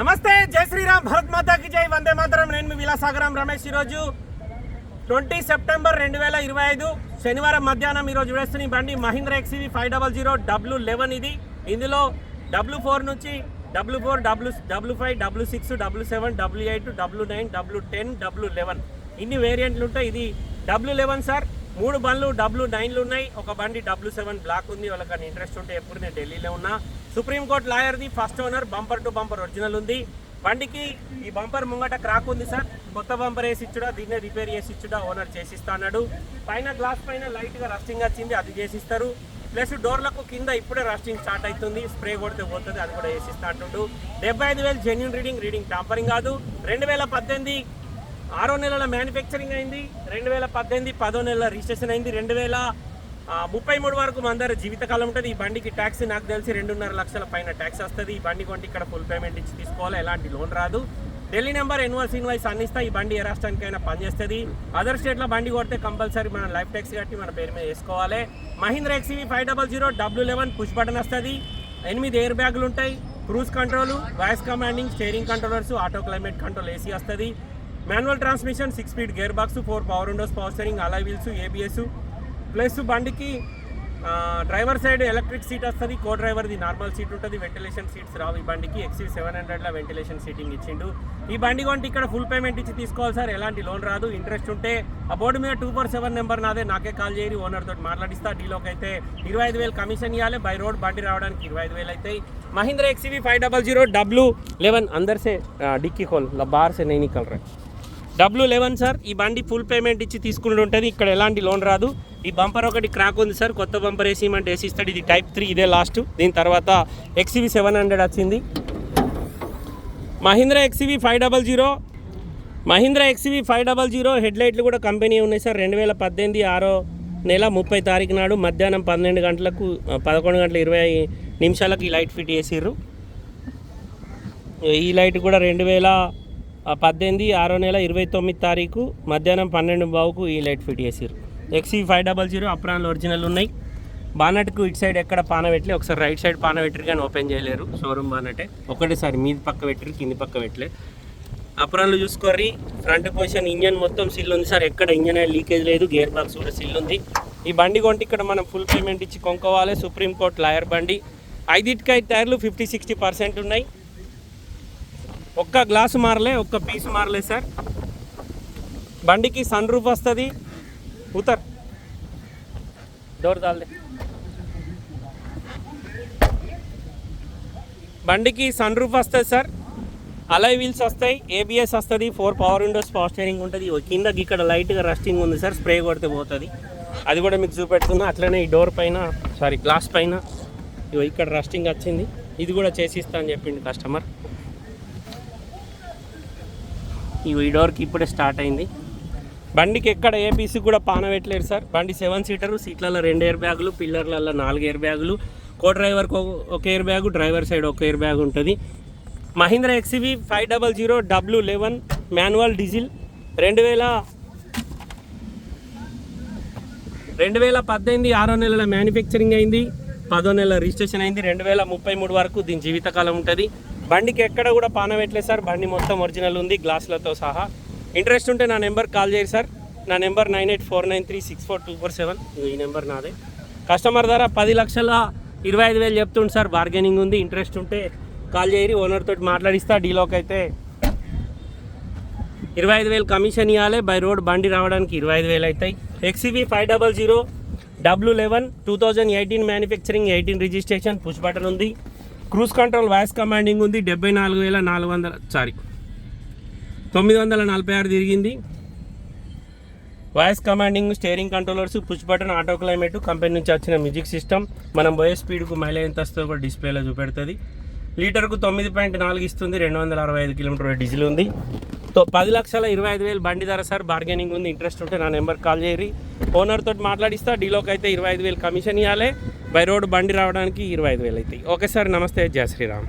నమస్తే జై శ్రీరామ్ భరత్ మాతాకి జై. వందే మాతరం. నేను మీ విలాసాగరం రమేష్ ఈరోజు ట్వంటీ సెప్టెంబర్ రెండు వేల ఇరవై ఐదు శనివారం మధ్యాహ్నం ఈరోజు వేస్తున్న ఈ బండి Mahindra XUV five double zero W eleven ఇది. ఇందులో డబ్ల్యూ ఫోర్ నుంచి W four W W five W six W seven W eight W nine W ten W eleven. ఇన్ని వేరియంట్లు ఉంటాయి ఇది డబ్ల్యూ లెవెన్ సార్. మూడు బండ్లు డబ్ల్యూ నైన్లు ఉన్నాయి. ఒక బండి డబ్ల్యూ సెవెన్ బ్లాక్ ఉంది. వాళ్ళకి ఇంట్రెస్ట్ ఉంటే ఎప్పుడు నేను ఢిల్లీలో ఉన్నా. Supreme court లాయర్ది first owner bumper to bumper original ఉంది. బండికి ఈ బంపర్ ముంగట క్రాక్ ఉంది సార్. కొత్త బంపర్ వేసి ఇచ్చుడా దీన్నే రిపేర్ చేసి ఇచ్చుడా ఓనర్ చేసిస్తా అన్నాడు. పైన గ్లాస్ పైన లైట్గా రస్టింగ్ వచ్చింది అది చేసిస్తారు. ప్లస్ డోర్లకు కింద ఇప్పుడే రస్టింగ్ స్టార్ట్ అవుతుంది స్ప్రే కొడితే పోతుంది అది కూడా వేసిస్తా అంటుండు. డెబ్బై ఐదు వేలు జెన్యున్ రీడింగ్ రీడింగ్ టాంపరింగ్ కాదు. రెండు వేల పద్దెనిమిది ఆరో నెలల మ్యానుఫ్యాక్చరింగ్ అయింది రెండు వేల పద్దెనిమిది పదో నెలల రిజిస్ట్రేషన్ అయింది రెండు వేల ముప్పై మూడు వరకు మన జీవితకాలం ఉంటుంది. ఈ బండికి ట్యాక్స్ నాకు తెలిసి రెండున్నర లక్షల పైన ట్యాక్స్ వస్తుంది. ఈ బండి కొంటే ఇక్కడ ఫుల్ పేమెంట్ ఇచ్చి తీసుకోవాలి. ఎలాంటి లోన్ రాదు. ఢిల్లీ నెంబర్ ఎన్వైస్ ఇన్వాయిస్ అందిస్తా ఈ బండి ఏ రాష్ట్రానికైనా పనిచేస్తుంది. అదర్ స్టేట్లో బండి కొడితే కంపల్సరీ మనం లైఫ్ ట్యాక్స్ కట్టి మన పేరు మీద వేసుకోవాలి. Mahindra XUV five double zero W eleven push button వస్తుంది. ఎనిమిది ఎయిర్ బ్యాగులు ఉంటాయి. Cruise control voice commanding steering controllers auto climate control AC వస్తుంది. Manual transmission six speed gear box four power windows power steering అలా wheels ABS plus బండికి driver side electric seat వస్తుంది co డ్రైవర్ది normal seat ఉంటుంది ventilation seats రావు ఈ బండికి. XUV seven హండ్రెడ్లో వెంటిలేషన్ సీటింగ్ ఇచ్చిండు. ఈ బండి కొంటే ఇక్కడ ఫుల్ పేమెంట్ ఇచ్చి తీసుకోవాలి సార్ ఎలాంటి లోన్ రాదు ఇంట్రెస్ట్ ఉంటే ఆ బోర్డు మీద టూ ఫోర్ సెవెన్ నెంబర్ నాదే నాకే కాల్ చేయరు ఓనర్ తోటి మాట్లాడిస్తా డీలోకి అయితే ఇరవై ఐదు వేలు కమిషన్ ఇవ్వాలి బై రోడ్ బండి రావడానికి ఇరవై ఐదు వేలు అవుతాయి Mahindra XUV five double zero W eleven అందరిసే dicky హోల్ బార్సే నేను కలరా డబ్ల్యూ లెవెన్ సార్ ఈ బండి ఫుల్ పేమెంట్ ఇచ్చి తీసుకుంటుంటుంది ఇక్కడ ఎలాంటి లోన్ రాదు. ఈ బంపర్ ఒకటి క్రాక్ ఉంది సార్ కొత్త బంపర్ వేసి ఇమ్మంటే వేసి ఇస్తాడు. ఇది టైప్ త్రీ ఇదే లాస్ట్ దీని తర్వాత ఎక్సీవీ సెవెన్ హండ్రెడ్ వచ్చింది. Mahindra XUV five double zero Mahindra XUV five double zero head లైట్లు కూడా కంపెనీ ఉన్నాయి సార్. రెండు వేల పద్దెనిమిది ఆరో నెల ముప్పై తారీఖు నాడు మధ్యాహ్నం పన్నెండు గంటలకు పదకొండు గంటల ఇరవై నిమిషాలకు ఈ లైట్ ఫిట్ చేసిర్రు. ఈ లైట్ కూడా రెండు వేల పద్దెనిమిది ఆరో నెల ఇరవై తొమ్మిది తారీఖు మధ్యాహ్నం పన్నెండు బావుకు ఈ లైట్ ఫిట్ చేసిర్రు. ఎక్సీ ఫైవ్ డబల్ జీరో అప్రాన్లు ఒరిజినల్ ఉన్నాయి. బానట్కు ఇటు సైడ్ ఎక్కడ పాన పెట్టలే ఒకసారి రైట్ సైడ్ పాన పెట్టరు కానీ ఓపెన్ చేయలేరు. షోరూమ్ బానటే ఒకటేసారి మీది పక్క పెట్టరు కింది పక్క పెట్టలే. అప్రాన్లు చూసుకోర్రి ఫ్రంట్ పొజిషన్ ఇంజన్ మొత్తం సిల్ ఉంది సార్. ఎక్కడ ఇంజన్ లీకేజ్ లేదు గేర్ బాక్స్ కూడా సిల్ ఉంది. ఈ బండి కొంటే ఇక్కడ మనం ఫుల్ పేమెంట్ ఇచ్చి కొనుక్కోవాలి. సుప్రీంకోర్టు లాయర్ బండి. ఐదిటికి ఐదు టైర్లు ఫిఫ్టీ సిక్స్టీ పర్సెంట్ ఉన్నాయి. ఒక్క గ్లాసు మారలే ఒక్క పీస్ మారలే సార్. బండికి సన్ రూఫ్ వస్తుంది. ఉతర్ డోర్ దాల్దే బండికి సన్ రూఫ్ వస్తుంది సార్ అలై వీల్స్ వస్తాయి ఏబిఎస్ వస్తుంది four power windows power steering ఉంటుంది కిందకి ఇక్కడ లైట్గా రస్టింగ్ ఉంది సార్ స్ప్రే కొడితే పోతుంది. అది కూడా మీకు చూపెడుతున్నా. అట్లనే ఈ డోర్ పైన సారీ గ్లాస్ పైన ఇక్కడ రస్టింగ్ వచ్చింది. ఇది కూడా చేసి ఇస్తా అని చెప్పింది కస్టమర్ ఈ డోర్కి ఇప్పుడే స్టార్ట్ అయింది. బండికి ఎక్కడ ఏ పీసీ కూడా పానబెట్టలేరు సార్. బండి సెవెన్ సీటర్ సీట్లలో రెండు ఎయిర్ బ్యాగులు పిల్లర్లలో నాలుగు ఎయిర్ బ్యాగులు కో డ్రైవర్కి ఒక- ఎయిర్ బ్యాగు డ్రైవర్ సైడ్ ఒక ఎయిర్ బ్యాగ్ ఉంటుంది. Mahindra XUV five double zero W eleven manual diesel రెండు వేల రెండు వేల పద్దెనిమిది ఆరో నెలల మ్యానుఫ్యాక్చరింగ్ అయింది పదో నెలల రిజిస్ట్రేషన్ అయింది రెండు వేల ముప్పై మూడు వరకు దీని జీవితకాలం ఉంటుంది. బండికి ఎక్కడ కూడా పాన పెట్టలేదు సార్. బండి మొత్తం ఒరిజినల్ ఉంది గ్లాసులతో సహా. ఇంట్రెస్ట్ ఉంటే నా నెంబర్ కాల్ చేయండి సార్. నా number nine eight four nine three six four two four seven. ఈ నెంబర్ నాదే. కస్టమర్ ధర పది లక్షల ఇరవై ఐదు వేలు చెప్తుంది సార్. బార్గెనింగ్ ఉంది ఇంట్రెస్ట్ ఉంటే కాల్ చేయరి ఓనర్ తోటి మాట్లాడిస్తా డీలోకి అయితే. ఇరవై ఐదు వేలు కమిషన్ ఇవ్వాలి బై రోడ్ బండి రావడానికి ఇరవై ఐదు వేలు అవుతాయి XUV five double zero W eleven two thousand eighteen manufacturing eighteen registration push button ఉంది. క్రూజ్ కంట్రోల్ వాయిస్ కమాండింగ్ ఉంది డెబ్బై నాలుగు వేల నాలుగు వందల సారీ. తొమ్మిది వందల నలభై ఆరు తిరిగింది. Voice commanding steering controllers push button auto climate company నుంచి వచ్చిన మ్యూజిక్ సిస్టమ్. మనం పోయే స్పీడ్కు మైలేజ్ ఎంత వస్తుందో కూడా డిస్ప్లేలో చూపెడుతుంది. లీటర్కు తొమ్మిది పాయింట్ నాలుగు ఇస్తుంది. రెండు వందల అరవై ఐదు కిలోమీటర్ డీజిల్ ఉంది. తో పది లక్షల ఇరవై ఐదు వేలు బండి ధర సార్. బార్గెనింగ్ ఉంది. ఇంట్రెస్ట్ ఉంటే నా నెంబర్ కాల్ చేయరి ఓనర్తో మాట్లాడిస్తా. డీలోకి అయితే ఇరవై ఐదు వేలు కమిషన్ ఇవ్వాలి బై రోడ్ బండి రావడానికి ఇరవై ఐదు వేలు అవుతాయి ఓకే సార్. నమస్తే. జయ శ్రీరామ్.